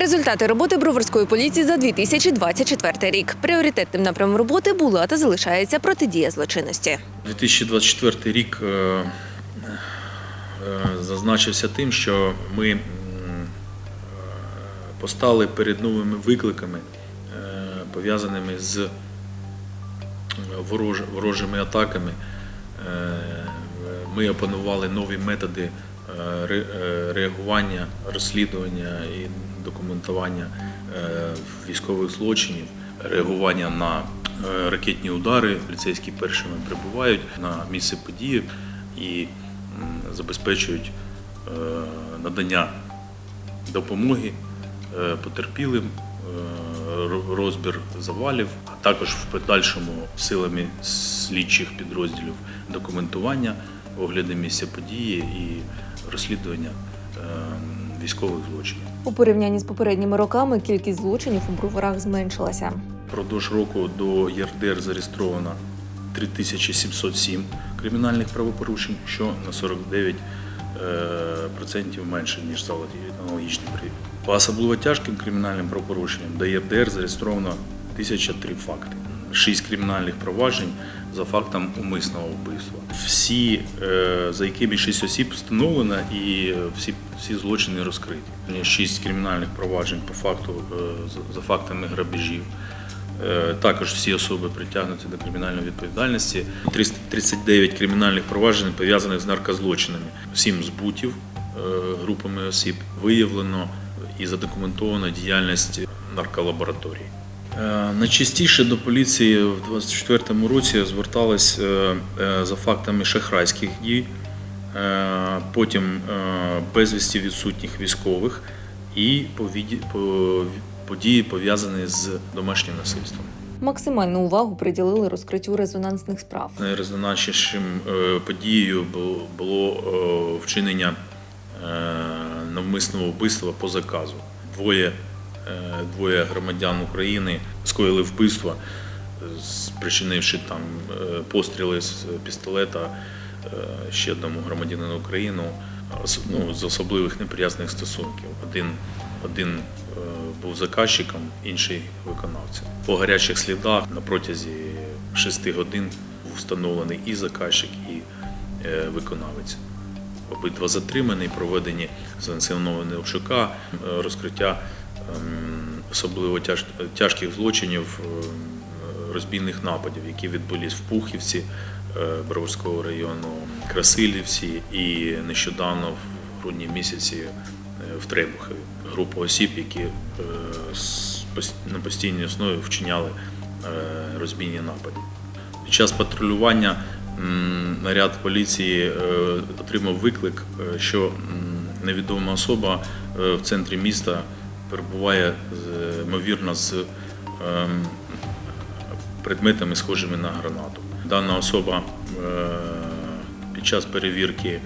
Результати роботи броварської поліції за 2024 рік. Пріоритетним напрямом роботи була та залишається протидія злочинності. 2024 рік е, е, зазначився тим, що ми е, постали перед новими викликами, пов'язаними з ворожими атаками. Ми опанували нові методи ре- реагування, розслідування і документування е, військових злочинів, реагування на е, ракетні удари. Поліцейські першими прибувають на місце події і забезпечують е, надання допомоги потерпілим, розбір завалів, а також в подальшому силами слідчих підрозділів документування, огляди місця події і розслідування е, військових злочинів. У порівнянні з попередніми роками кількість злочинів у броварах зменшилася. Впродовж року до ЄРДР зареєстровано 3707 кримінальних правопорушень, що на 49 е, процентів менше, ніж за аналогічний період. По особливо тяжким кримінальним правопорушенням до ЄРДР зареєстровано 1003 факти. Шість кримінальних проваджень за фактом умисного вбивства. Всі, е, за якими шість осіб встановлено і всі, всі злочини розкриті. Шість кримінальних проваджень по факту е, за- фактами грабежів. Е, Також всі особи притягнуті до кримінальної відповідальності. 339 кримінальних проваджень пов'язаних з наркозлочинами. Сім збутів е, групами осіб виявлено і задокументовано діяльність нарколабораторій. Найчастіше до поліції в 2024 році звертались за фактами шахрайських дій, потім е, безвісті відсутніх військових і події пов'язані з домашнім насильством. Максимальну увагу приділили розкриттю резонансних справ. Найрезонанснішим е, подією було- е, вчинення е, навмисного вбивства по заказу. Двоє, е, двоє громадян України скоїли вбивство, е, спричинивши там е, постріли з пістолета е, ще одному громадянину України ну, з особливих неприязних стосунків. Один, один е, був заказчиком, інший виконавцем. По гарячих слідах на протязі шести годин був встановлений і заказчик, і е, виконавець. Обидва затримані, проведені санкціоновані обшука, е, розкриття ем, особливо тяж- тяжких злочинів, ем, розбійних нападів, які відбулись в Пухівці е, Броварського району, Красилівці і нещодавно в грудні місяці е, в Требухові. Група осіб, які е, на постійній основі вчиняли розбійні напади. Під час патрулювання наряд поліції отримав виклик, що невідома особа в центрі міста перебуває ймовірно з ем, предметами, схожими на гранату. Дана особа е, під час перевірки е,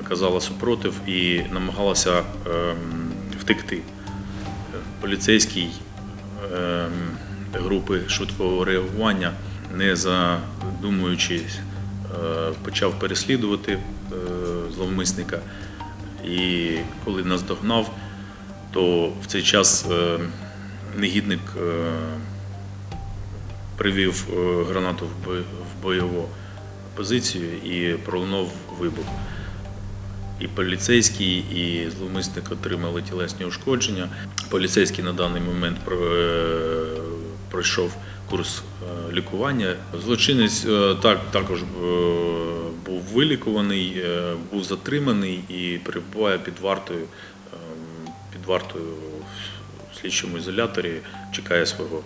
оказала супротив і намагалася ем, втекти. Поліцейський групи швидкого реагування, не задумуючись, е, почав переслідувати е, зловмисника. І коли наздогнав, то в цей час е, негідник е, привів е, гранату в бойову позицію і пролунув вибух. І поліцейський, і зловмисник отримали тілесні ушкодження. Поліцейський на даний момент е, пройшов курс е, лікування. Злочинець так, також був вилікуваний, був затриманий і перебуває під вартою, е, під вартою в слідчому ізоляторі, чекає свого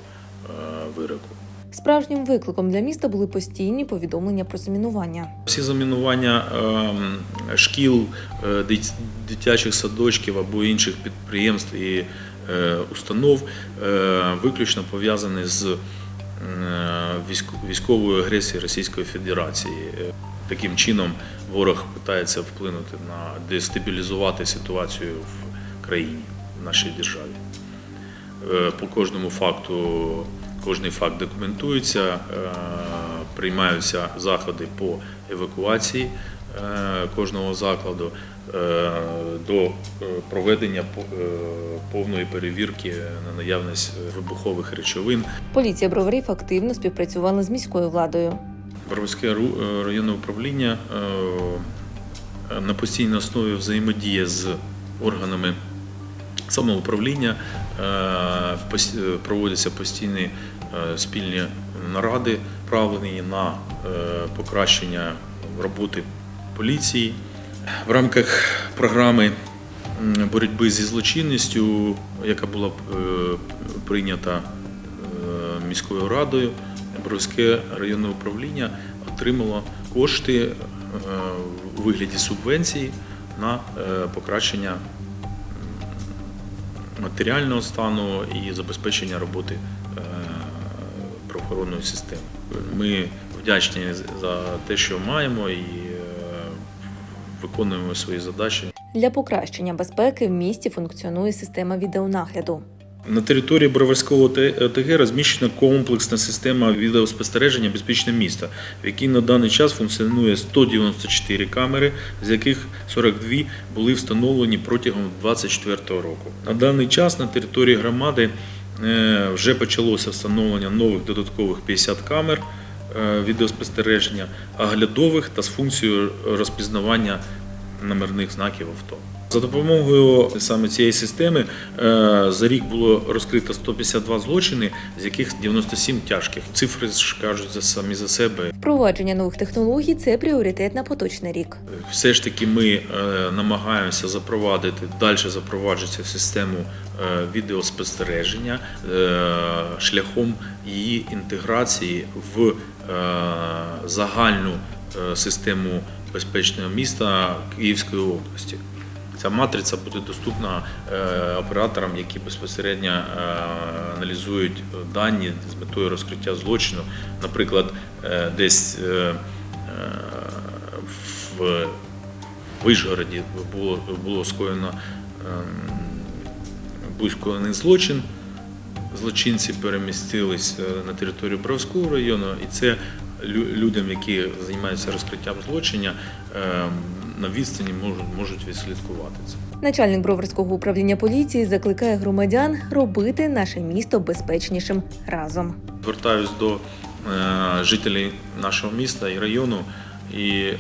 вироку. Справжнім викликом для міста були постійні повідомлення про замінування. Всі замінування ем, шкіл, е, дитячих садочків або інших підприємств і е, установ е, виключно пов'язані з військовою агресією Російської Федерації. Таким чином ворог намагається вплинути на дестабілізувати ситуацію в країні, в нашій державі. По кожному факту, кожний факт документується, е, приймаються заходи по евакуації е, кожного закладу е, до проведення по- повної перевірки на наявність вибухових речовин. Поліція броварів активно співпрацювала з міською владою. Боровське ру- е, районне управління на постійній основі взаємодіє з органами самоуправління, проводяться постійні спільні наради, направлені на е, покращення роботи поліції. В рамках програми боротьби зі злочинністю, яка була е, прийнята е, міською радою, Боровське районне управління отримало кошти е, у вигляді субвенції на е, покращення матеріального стану і забезпечення роботи е, правоохоронної системи. Ми вдячні за те, що маємо, і е, виконуємо свої задачі. Для покращення безпеки в місті функціонує система відеонагляду. На території Броварського ОТГ розміщена комплексна система відеоспостереження безпечне місто, в якій на даний час функціонує 194 камери, з яких 42 були встановлені протягом 2024 року. На даний час на території громади вже почалося встановлення нових додаткових 50 камер е, відеоспостереження, оглядових та з функцією розпізнавання номерних знаків авто. За допомогою саме цієї системи е, за рік було розкрито 152 злочини, з яких 97 тяжких. Цифри ж кажуть за самі за себе. Впровадження нових технологій це пріоритет на поточний рік. Все ж таки ми е, намагаємося запровадити далі запроваджувати систему е, відеоспостереження шляхом її інтеграції в загальну систему безпечного міста Київської області. Ця матриця буде доступна е, операторам, які безпосередньо е, аналізують дані з метою розкриття злочину. Наприклад, е, десь в Вишгороді було, скоєно ем, був скоєний злочин. Злочинці перемістились на територію Бровського району, і це лю- людям, які займаються розкриттям злочиння, ем, на відстані можуть, можуть відслідкувати це. Начальник Броварського управління поліції закликає громадян робити наше місто безпечнішим разом. Звертаюсь до е, жителів нашого міста і району, і е,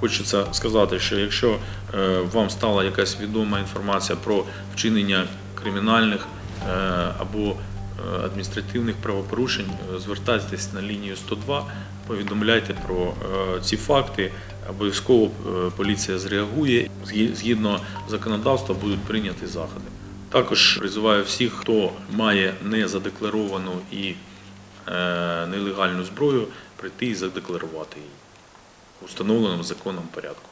хочеться сказати, що якщо е, вам стала якась відома інформація про вчинення кримінальних е, або е, адміністративних правопорушень, е, звертайтесь на лінію 102, повідомляйте про е, ці факти. Обов'язково е, поліція зреагує. Згідно законодавства будуть прийняті заходи. Також призиваю всіх, хто має незадекларовану і е, нелегальну зброю, прийти і задекларувати її у встановленому законом порядку.